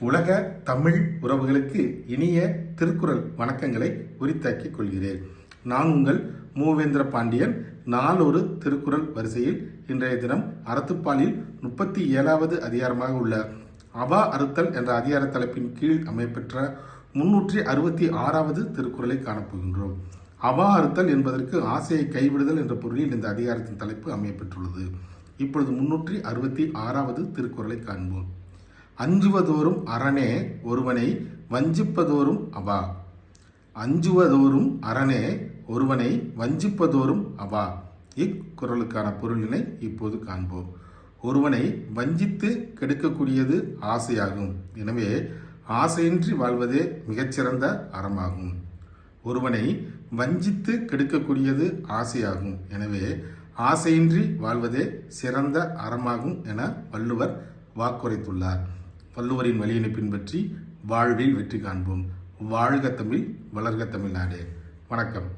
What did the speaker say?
உலக தமிழ் உறவுகளுக்கு இனிய திருக்குறள் வணக்கங்களை உரித்தாக்கிக் கொள்கிறேன். நான் உங்கள் மூவேந்திர பாண்டியன். நாளொரு திருக்குறள் வரிசையில் இன்றைய தினம் அறத்துப்பாலில் முப்பத்தி ஏழாவது அதிகாரமாக உள்ள அவா அறுத்தல் என்ற அதிகார தலைப்பின் கீழ் அமைப்பெற்ற முன்னூற்றி அறுபத்தி ஆறாவது திருக்குறளை காணப்போகின்றோம். அவா அறுத்தல் என்பதற்கு ஆசையை கைவிடுதல் என்ற பொருளில் இந்த அதிகாரத்தின் தலைப்பு அமையப்பெற்றுள்ளது. இப்பொழுது முன்னூற்றி அறுபத்தி ஆறாவது திருக்குறளை காண்போம். அஞ்சுவதோறும் அரணே ஒருவனை வஞ்சிப்பதோறும் அவா. அஞ்சுவதோறும் அரணே ஒருவனை வஞ்சிப்பதோறும் அவா. இக்குறளுக்கான பொருளினை இப்போது காண்போம். ஒருவனை வஞ்சித்து கெடுக்கக்கூடியது ஆசையாகும். எனவே ஆசையின்றி வாழ்வதே மிகச்சிறந்த அறமாகும். ஒருவனை வஞ்சித்து கெடுக்கக்கூடியது ஆசையாகும். எனவே ஆசையின்றி வாழ்வதே சிறந்த அறமாகும் என வள்ளுவர் வாக்குரைத்துள்ளார். வள்ளுவரின் வழியினை பின்பற்றி வாழ்வில் வெற்றி காண்போம். வாழ்க தமிழ் வளர்க தமிழ்நாடு. வணக்கம்.